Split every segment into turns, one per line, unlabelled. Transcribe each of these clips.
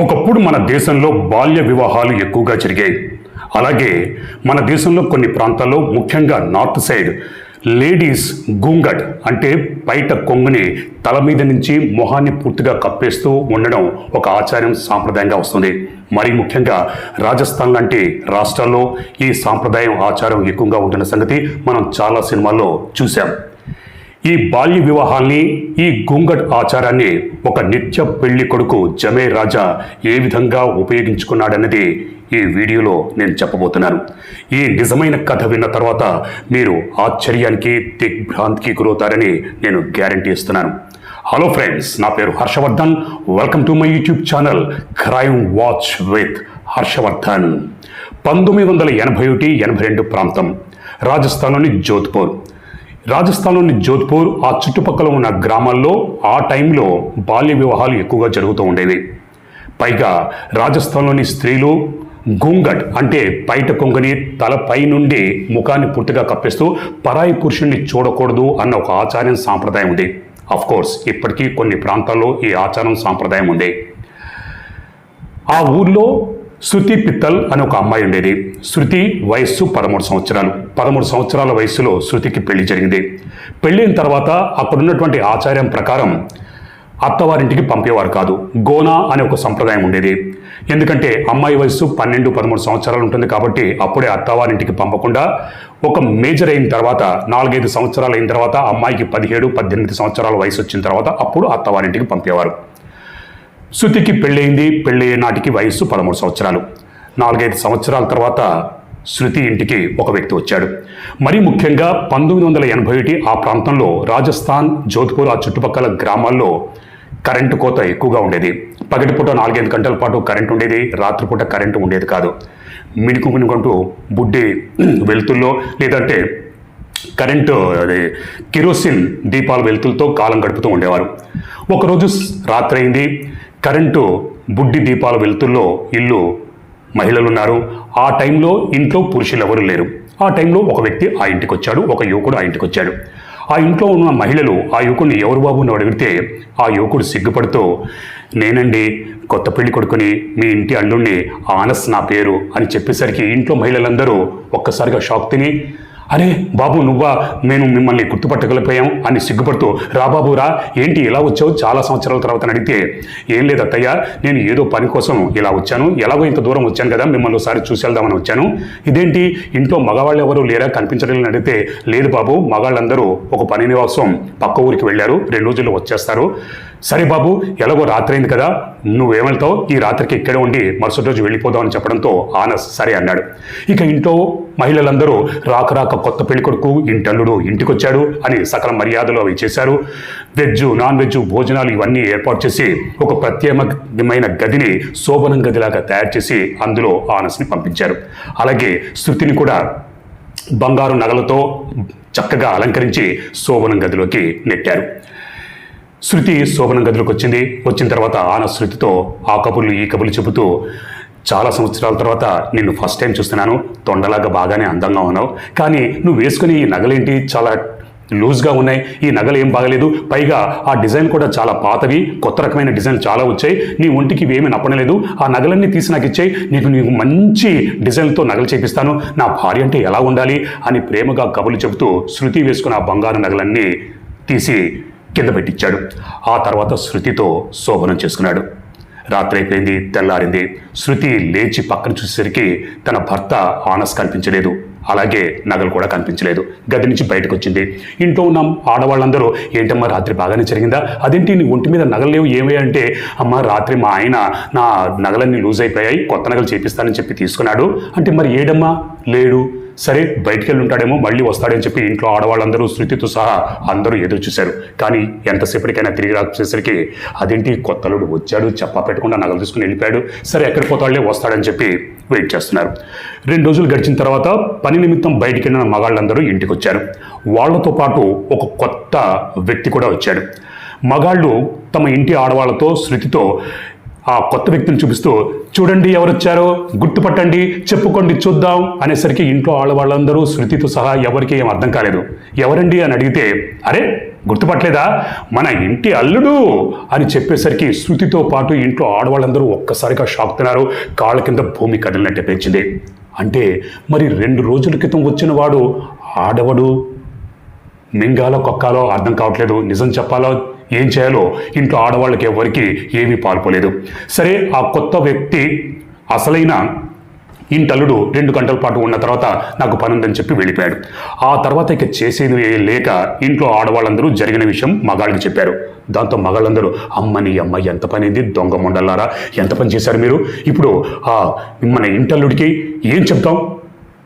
ఒకప్పుడు మన దేశంలో బాల్య వివాహాలు ఎక్కువగా జరిగాయి. అలాగే మన దేశంలో కొన్ని ప్రాంతాల్లో ముఖ్యంగా నార్త్ సైడ్ లేడీస్ గుంగట్ అంటే బయట కొంగుని తల మీద నుంచి మొహాన్ని పూర్తిగా కప్పేస్తూ ఉండడం ఒక ఆచారం సాంప్రదాయంగా వస్తుంది. మరి ముఖ్యంగా రాజస్థాన్ లాంటి రాష్ట్రాల్లో ఈ సాంప్రదాయం ఆచారం ఎక్కువగా ఉంటున్న సంగతి మనం చాలా సినిమాల్లో చూసాం ఈ బాల్య వివాహాల్ని ఈ గుంగట్ ఆచారాన్ని ఒక నిత్య పెళ్ళి కొడుకు జమే రాజా ఏ విధంగా ఉపయోగించుకున్నాడన్నది ఈ వీడియోలో నేను చెప్పబోతున్నాను. ఈ నిజమైన కథ విన్న తర్వాత మీరు ఆశ్చర్యానికి దిగ్భ్రాంతికి గురవుతారని నేను గ్యారంటీ ఇస్తున్నాను. హలో ఫ్రెండ్స్ నా పేరు Harshavardhan. Welcome to my YouTube channel crime watch with Harshavardhan. పంతొమ్మిది వందల ఎనభై ఒకటి ఎనభై రెండు ప్రాంతం రాజస్థాన్లోని జోధ్పూర్. రాజస్థాన్లోని జోధ్పూర్ ఆ చుట్టుపక్కల ఉన్న గ్రామాల్లో ఆ టైంలో బాల్య వివాహాలు ఎక్కువగా జరుగుతూ ఉండేవి. పైగా రాజస్థాన్లోని స్త్రీలు గుంగట్ అంటే బయట కొంగని తలపై నుండి ముఖాన్ని పూర్తిగా కప్పేస్తూ పరాయి పురుషుణ్ణి చూడకూడదు అన్న ఒక ఆచారం సాంప్రదాయం ఉంది. కోర్స్ ఇప్పటికీ కొన్ని ప్రాంతాల్లో ఈ ఆచారం సాంప్రదాయం ఉంది. ఆ ఊర్లో శృతి పిత్తల్ అని ఒక అమ్మాయి ఉండేది. శృతి వయస్సు పదమూడు సంవత్సరాలు. పదమూడు సంవత్సరాల వయస్సులో శృతికి పెళ్ళి జరిగింది. పెళ్ళైన తర్వాత అక్కడున్నటువంటి ఆచార్యం ప్రకారం అత్తవారింటికి పంపేవారు కాదు. గోనా అనే ఒక సంప్రదాయం ఉండేది. ఎందుకంటే అమ్మాయి వయస్సు పన్నెండు పదమూడు సంవత్సరాలు ఉంటుంది కాబట్టి అప్పుడే అత్తవారింటికి పంపకుండా ఒక మేజర్ అయిన తర్వాత నాలుగైదు సంవత్సరాలు అయిన తర్వాత అమ్మాయికి పదిహేడు పద్దెనిమిది సంవత్సరాల వయసు వచ్చిన తర్వాత అప్పుడు అత్తవారింటికి పంపేవారు. శృతికి పెళ్ళయింది పెళ్ళయ్యే నాటికి వయస్సు పదమూడు సంవత్సరాలు. నాలుగైదు సంవత్సరాల తర్వాత శృతి ఇంటికి ఒక వ్యక్తి వచ్చాడు. మరీ ముఖ్యంగా పంతొమ్మిది వందల ఎనభై ఒకటి ఆ ప్రాంతంలో రాజస్థాన్ జోధ్పూర్ ఆ చుట్టుపక్కల గ్రామాల్లో కరెంటు కోత ఎక్కువగా ఉండేది. పగటిపూట నాలుగైదు గంటల పాటు కరెంట్ ఉండేది రాత్రిపూట కరెంటు ఉండేది కాదు. మిణుకు మిణుకుంటూ బుడ్డి వెలుతుల్లో లేదంటే కరెంటు అది కిరోసిన్ దీపాల వెలుతులతో కాలం గడుపుతూ ఉండేవారు. ఒకరోజు రాత్రి అయింది. కరెంటు బుడ్డి దీపాల వెలుతుల్లో ఇల్లు మహిళలు ఉన్నారు ఆ టైంలో ఇంట్లో పురుషులు ఎవరు లేరు. ఆ టైంలో ఒక వ్యక్తి ఆ ఇంటికి వచ్చాడు ఒక యువకుడు ఆ ఇంటికి వచ్చాడు ఆ ఇంట్లో ఉన్న మహిళలు ఆ యువకుడిని ఎవరు బాబు అని అడిగితే ఆ యువకుడు సిగ్గుపడుతూ నేనండి కొత్త పెళ్ళి కొడుకుని మీ ఇంటి అల్లుణ్ణి ఆనస్ నా పేరు అని చెప్పేసరికి ఇంట్లో మహిళలందరూ ఒక్కసారిగా షాక్ తిని అరే బాబు నువ్వా? మేము మిమ్మల్ని గుర్తుపట్టగలిపోయాం అని సిగ్గుపడుతూ రా బాబు రా. ఏంటి ఇలా వచ్చావు? చాలా సంవత్సరాల తర్వాత అడిగితే ఏం లేదు అత్తయ్య నేను ఏదో పని కోసం ఇలా వచ్చాను. ఎలాగో ఇంత దూరం వచ్చాను కదా మిమ్మల్ని ఒకసారి చూసి వెళ్దామని వచ్చాను. ఇదేంటి? ఇంట్లో మగవాళ్ళు ఎవరు లేరా? కనిపించడం అడిగితే లేదు బాబు మగాళ్ళందరూ ఒక పని నివాసం పక్క ఊరికి వెళ్ళారు. రెండు రోజుల్లో వచ్చేస్తారు. సరే బాబు ఎలాగో రాత్రి అయింది కదా. నువ్వేమెళ్తావు? ఈ రాత్రికి ఇక్కడే ఉండి మరుసటి రోజు వెళ్ళిపోదామని చెప్పడంతో ఆనస్ సరే అన్నాడు. ఇక ఇంట్లో మహిళలందరూ రాక రాక కొత్త పెళ్ళి కొడుకు ఇంటల్లుడు ఇంటికొచ్చాడు అని సకల మర్యాదలు అవి చేశారు. వెజ్ నాన్ వెజ్ భోజనాలు ఇవన్నీ ఏర్పాటు చేసి ఒక ప్రత్యేకమైన గదిని శోభనం గదిలాగా తయారు చేసి అందులో ఆనస్ని పంపించారు. అలాగే శృతిని కూడా బంగారు నగలతో చక్కగా అలంకరించి శోభనం గదిలోకి నెట్టారు. శృతి శోభనం గదిలోకి వచ్చింది. వచ్చిన తర్వాత ఆన శృతితో ఆ కబుర్లు ఈ కబుర్లు చెబుతూ చాలా సంవత్సరాల తర్వాత నిన్ను ఫస్ట్ టైం చూస్తున్నాను. తొండలాగా బాగానే అందంగా ఉన్నావు. కానీ నువ్వు వేసుకుని ఈ నగలేంటి? చాలా లూజ్గా ఉన్నాయి. ఈ నగలు ఏం బాగలేదు. పైగా ఆ డిజైన్ కూడా చాలా పాతవి. కొత్త రకమైన డిజైన్ చాలా వచ్చాయి. నీ ఒంటికి ఏమీ నప్పనలేదు. ఆ నగలన్నీ తీసి నాకు ఇచ్చాయి. నీకు నీకు మంచి డిజైన్తో నగలు చేపిస్తాను. నా భార్య అంటే ఎలా ఉండాలి? అని ప్రేమగా కబులు చెబుతూ శృతి వేసుకున్న ఆ బంగారు నగలన్నీ తీసి కింద పెట్టించాడు. ఆ తర్వాత శృతితో శోభనం చేసుకున్నాడు. రాత్రి అయిపోయింది తెల్లారింది. శృతి లేచి పక్కన చూసేసరికి తన భర్త ఆనస్ కనిపించలేదు. అలాగే నగలు కూడా కనిపించలేదు. గది నుంచి బయటకు వచ్చింది ఇంట్లో ఉన్న ఆడవాళ్ళందరూ ఏంటమ్మా రాత్రి బాగానే జరిగిందా? అదేంటి నీ ఒంటి మీద నగలు లేవు? ఏమి అంటే అమ్మ రాత్రి మా ఆయన నా నగలన్నీ లూజ్ అయిపోయాయి కొత్త నగలు చేపిస్తానని చెప్పి తీసుకున్నాడు. అంటే మరి ఏడమ్మా? లేడు. సరే బయటికి వెళ్ళి ఉంటాడేమో మళ్ళీ వస్తాడని చెప్పి ఇంట్లో ఆడవాళ్ళందరూ శృతితో సహా అందరూ ఎదురు చూశారు కానీ ఎంతసేపటికైనా తిరిగి రాసేసరికి అదేంటి కొత్తలుడు వచ్చాడు చెప్పా పెట్టకుండా నగలు తీసుకుని వెళ్ళిపోయాడు. సరే ఎక్కడ పోతాడులే వస్తాడని చెప్పి వెయిట్ చేస్తున్నారు. రెండు రోజులు గడిచిన తర్వాత పని నిమిత్తం బయటికి వెళ్ళిన మగాళ్ళందరూ ఇంటికి వచ్చారు వాళ్ళతో పాటు ఒక కొత్త వ్యక్తి కూడా వచ్చాడు. మగాళ్ళు తమ ఇంటి ఆడవాళ్ళతో శృతితో ఆ కొత్త వ్యక్తిని చూపిస్తూ చూడండి ఎవరొచ్చారో గుర్తుపట్టండి చెప్పుకోండి చూద్దాం అనేసరికి ఇంట్లో ఆడవాళ్ళందరూ శృతితో సహా ఎవరికి ఏం అర్థం కాలేదు. ఎవరండి? అని అడిగితే అరే గుర్తుపట్టలేదా? మన ఇంటి అల్లుడు అని చెప్పేసరికి శృతితో పాటు ఇంట్లో ఆడవాళ్ళందరూ ఒక్కసారిగా షాక్ తిన్నారు. కాళ్ళ కింద భూమి కదిలినట్టు పెంచింది అంటే మరి రెండు రోజుల క్రితం వచ్చిన వాడు ఆడవడు? మింగాలో కొక్కాలో అర్థం కావట్లేదు. నిజం చెప్పాలో? ఏం చేయాలో ఇంట్లో ఆడవాళ్ళకి ఎవరికి ఏమీ పాల్పోలేదు. సరే ఆ కొత్త వ్యక్తి అసలైన ఇంటల్లుడు రెండు గంటల పాటు ఉన్న తర్వాత నాకు పని ఉందని చెప్పి వెళ్ళిపోయాడు. ఆ తర్వాత ఇక చేసేది లేక ఇంట్లో ఆడవాళ్ళందరూ జరిగిన విషయం మగాళ్ళకి చెప్పారు. దాంతో మగాళ్ళందరూ అమ్మని అమ్మ ఎంత పనింది? దొంగ మొండలారా ఎంత పని చేశారు మీరు? ఇప్పుడు ఆ మన ఇంటల్లుడికి ఏం చెప్తాం?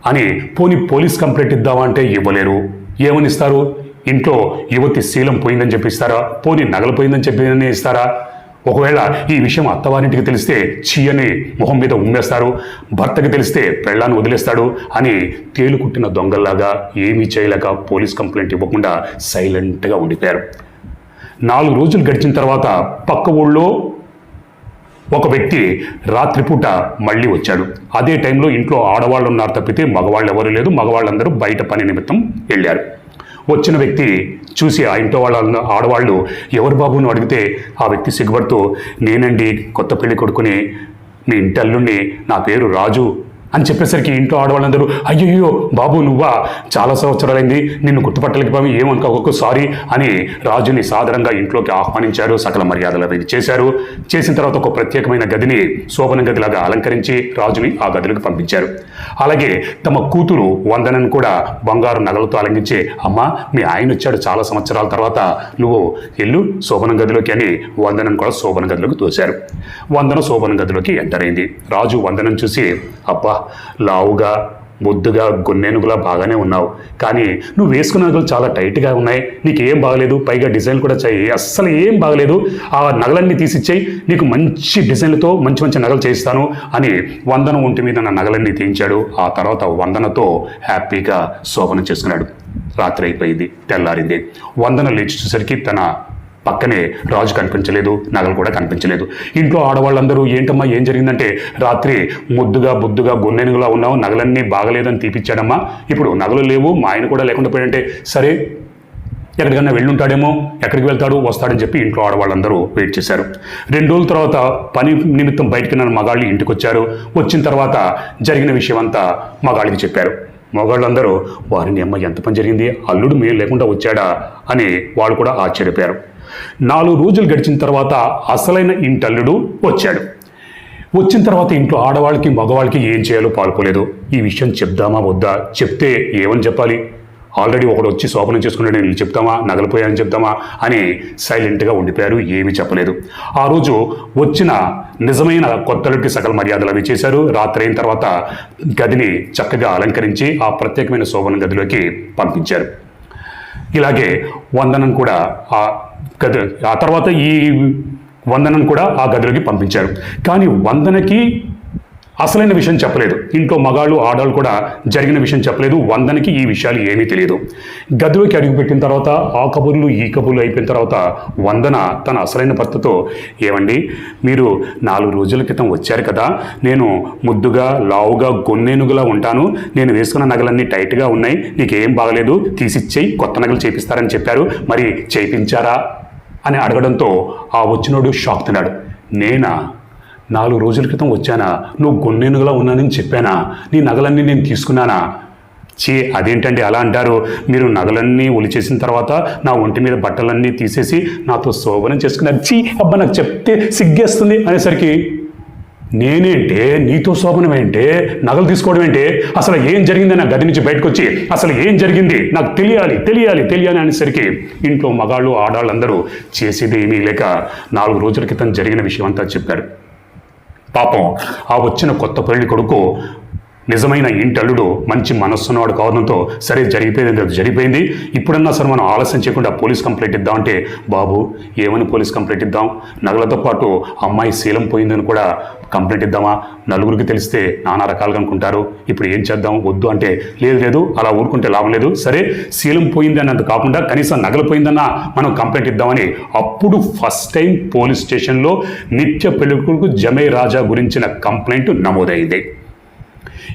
అని పోనీ పోలీస్ కంప్లైంట్ ఇద్దామా అంటే ఇవ్వలేరు. ఏమని ఇస్తారు ఇంట్లో యువతి శీలం పోయిందని చెప్పిస్తారా? పోని పోనీ నగలు పోయిందని చెప్పి ఇస్తారా? ఒకవేళ ఈ విషయం అత్తవారింటికి తెలిస్తే చీయని మొహం మీద ఉమ్మేస్తారు. భర్తకి తెలిస్తే పెళ్ళాన్ని వదిలేస్తాడు అని తేలుకుట్టిన దొంగల్లాగా ఏమీ చేయలేక పోలీస్ కంప్లైంట్ ఇవ్వకుండా సైలెంట్గా ఉండిపోయారు. నాలుగు రోజులు గడిచిన తర్వాత పక్క ఊళ్ళో ఒక వ్యక్తి రాత్రిపూట మళ్ళీ వచ్చాడు. అదే టైంలో ఇంట్లో ఆడవాళ్ళు ఉన్నారు తప్పితే మగవాళ్ళు ఎవరు లేదు. మగవాళ్ళందరూ బయట పని నిమిత్తం వెళ్ళారు. వచ్చిన వ్యక్తి చూసి ఆ ఇంట్లో వాళ్ళ ఆడవాళ్ళు ఎవరు బాబును అడిగితే? ఆ వ్యక్తి సిగ్గుపడుతూ నేనండి కొత్త పెళ్ళి కొడుకుని మీ ఇంటి అల్లుణ్ణి నా పేరు రాజు. అని చెప్పేసరికి ఇంట్లో ఆడవాళ్ళందరూ అయ్యయ్యో బాబు నువ్వా? చాలా సంవత్సరాలైంది నిన్ను గుర్తుపట్టలేకపోయి ఏమనుకోకు సారీ అని రాజుని సాధారణంగా ఇంట్లోకి ఆహ్వానించారు సకల మర్యాదలు అవి చేశారు. చేసిన తర్వాత ఒక ప్రత్యేకమైన గదిని శోభన గదిలాగా అలంకరించి రాజుని ఆ గదిలోకి పంపించారు. అలాగే తమ కూతురు వందనను కూడా బంగారు నగలతో అలంకించి అమ్మ మీ ఆయన వచ్చాడు చాలా సంవత్సరాల తర్వాత నువ్వు ఇల్లు శోభన గదిలోకి అని వందనం కూడా శోభన గదిలోకి తోశారు. వందన శోభన గదిలోకి ఎంటర్ అయింది. రాజు వందనం చూసి అబ్బా లావుగా ముద్దుగా గొన్నెనుగులా బాగానే ఉన్నావు. కానీ నువ్వు వేసుకున్న నగలు చాలా టైట్గా ఉన్నాయి. నీకు ఏం బాగలేదు? పైగా డిజైన్ కూడా చేయి అస్సలు ఏం బాగలేదు. ఆ నగలన్నీ తీసిచ్చేయి. నీకు మంచి డిజైన్లతో మంచి మంచి నగలు చేయిస్తాను అని వందన ఒంటి మీద నా నగలన్నీ తీయించాడు. ఆ తర్వాత వందనతో హ్యాపీగా శోభన చేసుకున్నాడు. రాత్రి అయిపోయింది తెల్లారింది. వందన లేచి చూసరికి తన పక్కనే రాజు కనిపించలేదు నగలు కూడా కనిపించలేదు. ఇంట్లో ఆడవాళ్ళందరూ ఏంటమ్మా ఏం జరిగిందంటే రాత్రి ముద్దుగా బుద్దుగా గొన్నెనుగులా ఉన్నావు నగలన్నీ బాగలేదని తీపిచ్చాడమ్మా. ఇప్పుడు నగలు లేవు మా ఆయన కూడా లేకుండా పోయాడంటే సరే ఎక్కడికన్నా వెళ్ళుంటాడేమో ఎక్కడికి వెళ్తాడు వస్తాడని చెప్పి ఇంట్లో ఆడవాళ్ళందరూ వెయిట్ చేశారు. రెండు రోజుల తర్వాత పని నిమిత్తం బయటికి నన్ను మగాళ్ళు ఇంటికి వచ్చారు వచ్చిన తర్వాత జరిగిన విషయం అంతా మగాళ్ళకి చెప్పారు. మగాళ్ళందరూ వారిని అమ్మ ఎంత పని జరిగింది? అల్లుడు మేము లేకుండా వచ్చాడా? అని వాళ్ళు కూడా ఆశ్చర్యపోయారు. నాలుగు రోజులు గడిచిన తర్వాత అసలైన ఇంటల్లుడు వచ్చాడు. వచ్చిన తర్వాత ఇంట్లో ఆడవాళ్ళకి మగవాళ్ళకి ఏం చేయాలో పాల్పోలేదు ఈ విషయం చెప్దామా వద్దా? చెప్తే ఏమని చెప్పాలి? ఆల్రెడీ ఒకడు వచ్చి శోభనం చేసుకున్నాడు నేను చెప్తామా? నగలిపోయానని చెప్తామా? అని సైలెంట్గా ఉండిపోయారు ఏమీ చెప్పలేదు. ఆ రోజు వచ్చిన నిజమైన కొత్తలకి సకల మర్యాదలు అవి చేశారు. రాత్రి అయిన తర్వాత గదిని చక్కగా అలంకరించి ఆ ప్రత్యేకమైన శోభన గదిలోకి పంపించారు. ఇలాగే వందనం కూడా ఆ గది ఆ తర్వాత ఈ వందనం కూడా ఆ గదిలోకి పంపించారు. కానీ వందనకి అసలైన విషయం చెప్పలేదు. ఇంట్లో మగాళ్ళు ఆడవాళ్ళు కూడా జరిగిన విషయం చెప్పలేదు. వందనకి ఈ విషయాలు ఏమీ తెలియదు. గదిలోకి అడుగుపెట్టిన తర్వాత ఆ కబుర్లు ఈ కబుర్లు అయిపోయిన తర్వాత వందన తన అసలైన భర్తతో ఏమండి మీరు నాలుగు రోజుల క్రితం వచ్చారు కదా? నేను ముద్దుగా లావుగా గొన్నెనుగులా ఉంటాను. నేను వేసుకున్న నగలన్నీ టైట్గా ఉన్నాయి. నీకేం బాగలేదు. తీసిచ్చేయి కొత్త నగలు చేపిస్తారని చెప్పారు. మరి చేయించారా? అని అడగడంతో ఆ వచ్చినోడు షాక్ తిన్నాడు. నేనా? నాలుగు రోజుల క్రితం వచ్చానా? నువ్వు గొన్నెనుగులా ఉన్నానని చెప్పానా? నీ నగలన్నీ నేను తీసుకున్నానా? చీ అదేంటండి అలా అంటారు? మీరు నగలన్నీ ఒలిచేసిన తర్వాత నా ఒంటి మీద బట్టలన్నీ తీసేసి నాతో శోభనం చేసుకున్నారు. చీ అబ్బా నాకు చెప్తే సిగ్గేస్తుంది అనేసరికి నేనేంటే నీతో శోభనం ఏంటే నగలు తీసుకోవడం ఏంటే అసలు ఏం జరిగింది నా గది నుంచి బయటకు వచ్చి అసలు ఏం జరిగింది? నాకు తెలియాలి తెలియాలి తెలియాలి అనేసరికి ఇంట్లో మగాళ్ళు ఆడాళ్ళందరూ చేసేది ఏమీ లేక నాలుగు రోజుల క్రితం జరిగిన విషయం అంతా చెప్పారు. పాపం ఆ వచ్చిన కొత్త పెళ్ళి కొడుకు నిజమైన ఇంటల్లుడు మంచి మనస్సున్నవాడు కావడంతో సరే జరిగిపోయింది అది జరిగిపోయింది. ఇప్పుడన్నా సరే మనం ఆలస్యం చేయకుండా పోలీస్ కంప్లైంట్ ఇద్దాం అంటే బాబు ఏమని పోలీస్ కంప్లైంట్ ఇద్దాం? నగలతో పాటు అమ్మాయి శీలం పోయిందని కూడా కంప్లైంట్ ఇద్దామా? నలుగురికి తెలిస్తే నానా రకాలుగా అనుకుంటారు. ఇప్పుడు ఏం చేద్దాం? వద్దు అంటే లేదు లేదు అలా ఊరుకుంటే లాభం లేదు. సరే శీలం పోయింది అన్నంత కాకుండా కనీసం నగలు పోయిందన్నా మనం కంప్లైంట్ ఇద్దామని అప్పుడు ఫస్ట్ టైం పోలీస్ స్టేషన్లో నిత్య పెళ్ళికొడుకు జమై రాజా గురించిన కంప్లైంట్ నమోదైంది.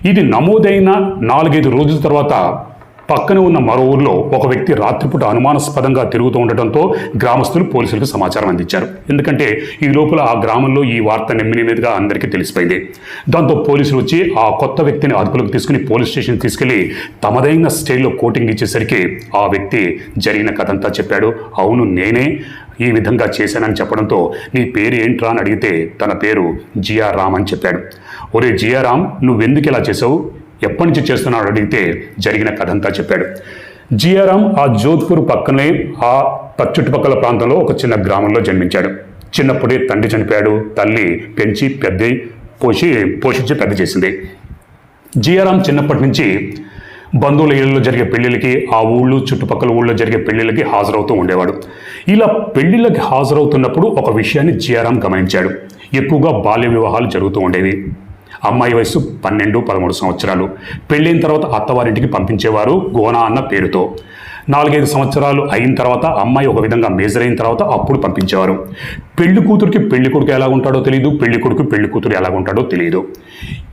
ఇది నమోదైన నాలుగైదు రోజుల తర్వాత పక్కనే ఉన్న మరో ఊర్లో ఒక వ్యక్తి రాత్రిపూట అనుమానాస్పదంగా తిరుగుతూ ఉండటంతో గ్రామస్తులు పోలీసులకు సమాచారం అందించారు. ఎందుకంటే ఈ లోపల ఆ గ్రామంలో ఈ వార్త నెమ్మినేదిగా అందరికీ తెలిసిపోయింది. దాంతో పోలీసులు వచ్చి ఆ కొత్త వ్యక్తిని అదుపులోకి తీసుకుని పోలీస్ స్టేషన్ తీసుకెళ్ళి తమదైన స్టైల్లో కోటింగ్ ఇచ్చేసరికి ఆ వ్యక్తి జరిగిన కథంతా చెప్పాడు. అవును నేనే ఈ విధంగా చేశానని చెప్పడంతో నీ పేరు ఏంట్రా అని అడిగితే తన పేరు జియా రామ్ అని చెప్పాడు. ఒరే జియారాం నువ్వెందుకు ఇలా చేసావు ఎప్పటి నుంచి చేస్తున్నావు అడిగితే జరిగిన కథంతా చెప్పాడు. జియారాం ఆ జోధ్పూర్ పక్కనే ఆ చుట్టుపక్కల ప్రాంతంలో ఒక చిన్న గ్రామంలో జన్మించాడు. చిన్నప్పుడే తండ్రి చనిపోయాడు తల్లి పెంచి పెద్ద పోషి పోషించి పెద్ద చేసింది. జియారాం చిన్నప్పటి నుంచి బంధువుల ఇళ్ళలో జరిగే పెళ్ళిళ్ళకి ఆ ఊళ్ళో చుట్టుపక్కల ఊళ్ళో జరిగే పెళ్ళిళ్ళకి హాజరవుతూ ఉండేవాడు. ఇలా పెళ్ళిళ్ళకి హాజరవుతున్నప్పుడు ఒక విషయాన్ని జియారాం గమనించాడు. ఎక్కువగా బాల్య వివాహాలు జరుగుతూ ఉండేవి. అమ్మాయి వయసు పన్నెండు పదమూడు సంవత్సరాలు. పెళ్ళైన తర్వాత అత్తవారింటికి పంపించేవారు గోనా అన్న పేరుతో. నాలుగైదు సంవత్సరాలు అయిన తర్వాత అమ్మాయి ఒక విధంగా మేజర్ అయిన తర్వాత అప్పుడు పంపించేవారు. పెళ్ళి కూతురికి పెళ్ళి కొడుకు ఎలా ఉంటాడో తెలియదు పెళ్ళి కొడుకు పెళ్ళి కూతురు ఎలా ఉంటాడో తెలియదు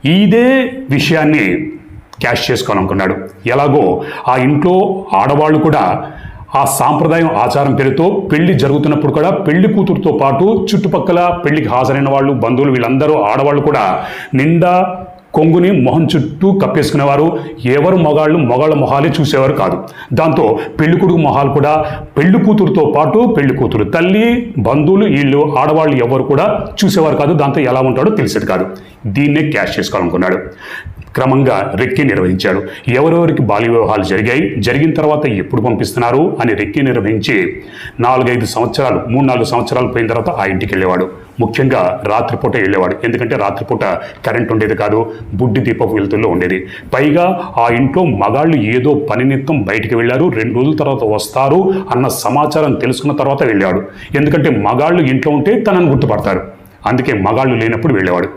ఇదే విషయాన్ని క్యాష్ చేసుకోవాలనుకున్నాడు. ఎలాగో ఆ ఇంట్లో ఆడవాళ్ళు కూడా ఆ సాంప్రదాయం ఆచారం పేరుతో పెళ్ళి జరుగుతున్నప్పుడు కూడా పెళ్ళి కూతురుతో పాటు చుట్టుపక్కల పెళ్ళికి హాజరైన వాళ్ళు బంధువులు వీళ్ళందరూ ఆడవాళ్ళు కూడా నిండా కొంగుని మొహం చుట్టూ కప్పేసుకునేవారు. ఎవరు మొగాళ్ళు మొగాళ్ళ మొహాలే చూసేవారు కాదు. దాంతో పెళ్ళి కొడుకు మొహాలు కూడా పెళ్ళి కూతురుతో పాటు పెళ్ళి కూతురు తల్లి బంధువులు వీళ్ళు ఆడవాళ్ళు ఎవరు కూడా చూసేవారు కాదు. దాంతో ఎలా ఉంటాడో తెలిసేది కాదు. దీన్నే క్యాష్ చేసుకోవాలనుకున్నాడు. క్రమంగా రెక్కి నిర్వహించాడు. ఎవరెవరికి బాల్య వివాహాలు జరిగాయి జరిగిన తర్వాత ఎప్పుడు పంపిస్తున్నారు అని రెక్కి నిర్వహించి నాలుగైదు సంవత్సరాలు మూడు నాలుగు సంవత్సరాలు పోయిన తర్వాత ఆ ఇంటికి వెళ్ళేవాడు. ముఖ్యంగా రాత్రిపూట వెళ్ళేవాడు. ఎందుకంటే రాత్రిపూట కరెంట్ ఉండేది కాదు బుడ్డి దీపపు వెలుతుల్లో ఉండేది. పైగా ఆ ఇంట్లో మగాళ్ళు ఏదో పని నిమిత్తం బయటికి వెళ్ళారు రెండు రోజుల తర్వాత వస్తారు అన్న సమాచారం తెలుసుకున్న తర్వాత వెళ్ళాడు ఎందుకంటే మగాళ్ళు ఇంట్లో ఉంటే తనను గుర్తుపడతారు. అందుకే మగాళ్ళు లేనప్పుడు వెళ్ళేవాడు.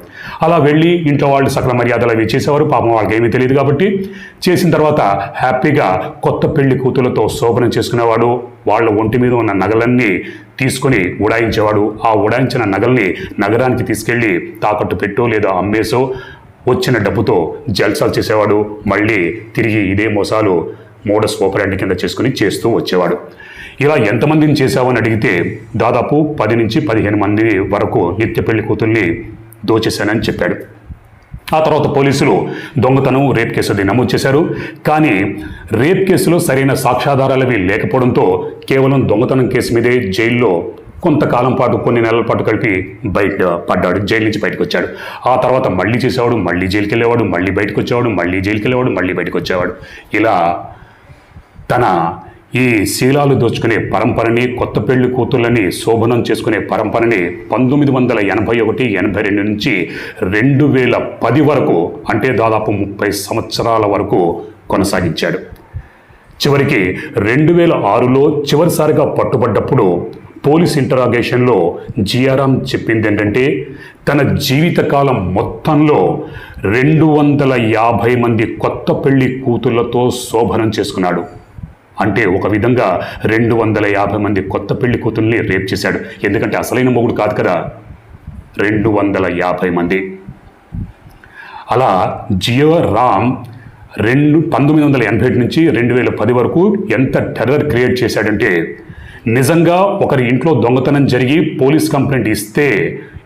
అలా వెళ్ళి ఇంట్లో వాళ్ళు సకల మర్యాదలు అవి చేసేవారు. పాపం వాళ్ళకి ఏమీ తెలియదు కాబట్టి చేసిన తర్వాత హ్యాపీగా కొత్త పెళ్ళి కూతులతో శోభనం చేసుకునేవాడు. వాళ్ళ ఒంటి మీద ఉన్న నగలన్నీ తీసుకొని ఉడాయించేవాడు. ఆ ఉడాయించిన నగల్ని నగరానికి తీసుకెళ్ళి తాకట్టు పెట్టో లేదా అమ్మేసో వచ్చిన డబ్బుతో జల్సాలు చేసేవాడు. మళ్ళీ తిరిగి ఇదే మోసాలు మోడస్ ఓపరాంటి కింద చేసుకుని చేస్తూ వచ్చేవాడు. ఇలా ఎంతమందిని చేశావని అడిగితే దాదాపు పది నుంచి పదిహేను మంది వరకు నిత్య పెళ్ళి కూతుల్ని దోచేశానని చెప్పాడు. ఆ తర్వాత పోలీసులు దొంగతనం రేప్ కేసు అది నమోదు చేశారు. కానీ రేప్ కేసులో సరైన సాక్ష్యాధారాలు అవి లేకపోవడంతో కేవలం దొంగతనం కేసు మీదే జైల్లో కొంతకాలం పాటు కొన్ని నెలల పాటు కలిపి బయట పడ్డాడు జైలు నుంచి బయటకు వచ్చాడు. ఆ తర్వాత మళ్ళీ చేసేవాడు మళ్ళీ జైలుకి వెళ్ళేవాడు మళ్ళీ బయటకు వచ్చేవాడు మళ్ళీ జైలుకి వెళ్ళేవాడు మళ్ళీ బయటకు వచ్చేవాడు. ఇలా తన ఈ శీలాలు దోచుకునే పరంపరని కొత్త పెళ్ళి కూతుళ్ళని శోభనం చేసుకునే పరంపరని పంతొమ్మిది వందల ఎనభై ఒకటి ఎనభై రెండు నుంచి రెండు వేల పది వరకు అంటే దాదాపు ముప్పై సంవత్సరాల వరకు కొనసాగించాడు. చివరికి రెండు వేల ఆరులో చివరిసారిగా పట్టుబడ్డప్పుడు పోలీస్ ఇంటరాగేషన్లో జియారాం చెప్పింది ఏంటంటే తన జీవితకాలం మొత్తంలో రెండు వందల యాభై మంది కొత్త పెళ్ళి కూతుళ్ళతో శోభనం చేసుకున్నాడు. అంటే ఒక విధంగా రెండు వందల యాభై మంది కొత్త పెళ్ళి కూతుల్ని రేప్ చేశాడు. ఎందుకంటే అసలైన మొగుడు కాదు కదా? రెండు వందల యాభై మంది. అలా జియో రామ్ రెండు పంతొమ్మిది వందల ఎనభై ఒకటి నుంచి రెండు వేల పది వరకు ఎంత టెర్రర్ క్రియేట్ చేశాడంటే నిజంగా ఒకరి ఇంట్లో దొంగతనం జరిగి పోలీస్ కంప్లైంట్ ఇస్తే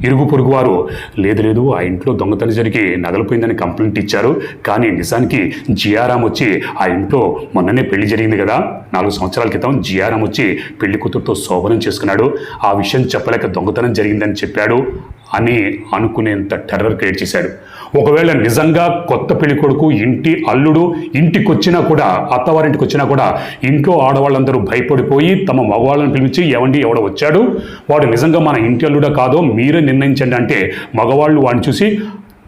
ఇరుగు పొరుగు వారు లేదు లేదు ఆ ఇంట్లో దొంగతనం జరిగి నగలిపోయిందని కంప్లైంట్ ఇచ్చారు. కానీ నిజానికి జియారాం వచ్చి ఆ ఇంట్లో మొన్ననే పెళ్ళి జరిగింది కదా. నాలుగు సంవత్సరాల క్రితం జియారాం వచ్చి పెళ్ళి కూతురుతో శోభనం చేసుకున్నాడు. ఆ విషయం చెప్పలేక దొంగతనం జరిగిందని చెప్పాడు అని అనుకునేంత టెర్రర్ క్రియేట్ చేశాడు. ఒకవేళ నిజంగా కొత్త పెళ్ళి కొడుకు ఇంటి అల్లుడు ఇంటికి వచ్చినా కూడా అత్తవారింటికి వచ్చినా కూడా ఇంట్లో ఆడవాళ్ళందరూ భయపడిపోయి తమ మగవాళ్ళని పిలిచి ఎవండి ఎవడ వచ్చాడు? వాడు నిజంగా మన ఇంటి అల్లుడా కాదో మీరే నిర్ణయించండి అంటే మగవాళ్ళు వాడిని చూసి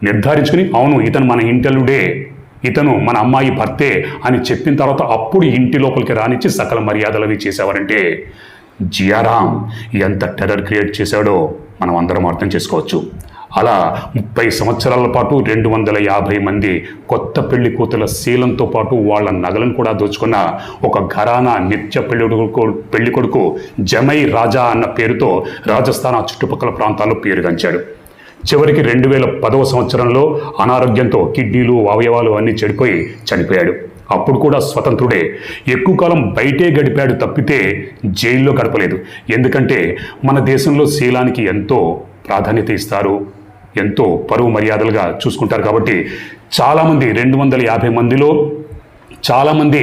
నిర్ధారించుకుని అవును ఇతను మన ఇంటి అల్లుడే ఇతను మన అమ్మాయి భర్తే అని చెప్పిన తర్వాత అప్పుడు ఇంటి లోపలికి రానిచ్చి సకల మర్యాదలు అవి చేసేవారంటే జియారాం ఎంత టెర్రర్ క్రియేట్ చేశాడో మనం అందరం అర్థం చేసుకోవచ్చు. అలా ముప్పై సంవత్సరాల పాటు రెండు వందల యాభై మంది కొత్త పెళ్ళి కూతుల శీలంతో పాటు వాళ్ళ నగలను కూడా దోచుకున్న ఒక ఘరానా నిత్య పెళ్ళి పెళ్ళికొడుకు పెళ్ళి కొడుకు జమై రాజా అన్న పేరుతో రాజస్థాన్ ఆ చుట్టుపక్కల ప్రాంతాల్లో పేరుగాంచాడు చివరికి రెండు వేల పదవ సంవత్సరంలో అనారోగ్యంతో కిడ్నీలు అవయవాలు అన్నీ చెడిపోయి చనిపోయాడు. అప్పుడు కూడా స్వతంత్రుడే. ఎక్కువ కాలం బయటే గడిపాడు తప్పితే జైల్లో గడపలేదు. ఎందుకంటే మన దేశంలో శీలానికి ఎంతో ప్రాధాన్యత ఇస్తారు. ఎంతో పరువు మర్యాదలుగా చూసుకుంటారు కాబట్టి చాలామంది రెండు వందల యాభై మందిలో చాలామంది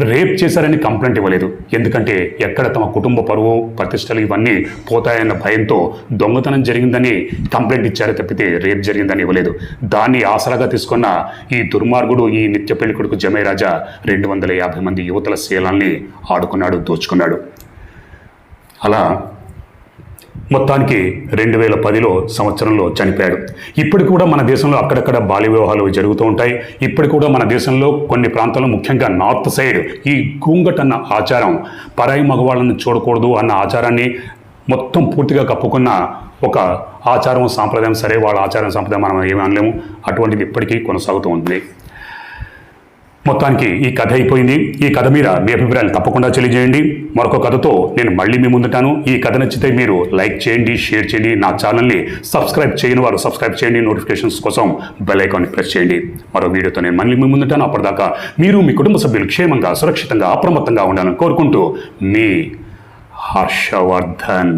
రేప్ చేశారని కంప్లైంట్ ఇవ్వలేదు. ఎందుకంటే ఎక్కడ తమ కుటుంబ పరువు ప్రతిష్టలు ఇవన్నీ పోతాయన్న భయంతో దొంగతనం జరిగిందని కంప్లైంట్ ఇచ్చారు తప్పితే రేప్ జరిగిందని ఇవ్వలేదు. దాన్ని ఆసరాగా తీసుకున్న ఈ దుర్మార్గుడు ఈ నిత్య పెళ్ళి కొడుకు జమయరాజా రెండు వందల యాభై మంది యువతల శీలాల్ని ఆడుకున్నాడు దోచుకున్నాడు. అలా మొత్తానికి రెండు వేల పదిలో సంవత్సరంలో చనిపోయాడు. ఇప్పటికి కూడా మన దేశంలో అక్కడక్కడ బాల్య వివాహాలు జరుగుతూ ఉంటాయి. ఇప్పటికి కూడా మన దేశంలో కొన్ని ప్రాంతాల్లో ముఖ్యంగా నార్త్ సైడ్ ఈ గూంగట్ అన్న ఆచారం పరాయి మగవాళ్ళని చూడకూడదు అన్న ఆచారాన్ని మొత్తం పూర్తిగా కప్పుకున్న ఒక ఆచారం సాంప్రదాయం సరే వాళ్ళ ఆచారం సాంప్రదాయం మనం ఏమీ అనలేము. అటువంటిది ఇప్పటికీ కొనసాగుతూ ఉంది. మొత్తానికి ఈ కథ అయిపోయింది. ఈ కథ మీద మీ అభిప్రాయాలు తప్పకుండా తెలియజేయండి. మరొక కథతో నేను మళ్ళీ మీ ముందుటాను. ఈ కథ నచ్చితే మీరు లైక్ చేయండి షేర్ చేయండి. నా ఛానల్ని సబ్స్క్రైబ్ చేయని వారు సబ్స్క్రైబ్ చేయండి. నోటిఫికేషన్స్ కోసం బెల్ ఐకాన్ ప్రెస్ చేయండి. మరో వీడియోతో నేను మళ్ళీ మీ ముందుంటాను. అప్పటిదాకా మీరు మీ కుటుంబ సభ్యులు క్షేమంగా సురక్షితంగా అప్రమత్తంగా ఉండాలని కోరుకుంటూ మీ హర్షవర్ధన్.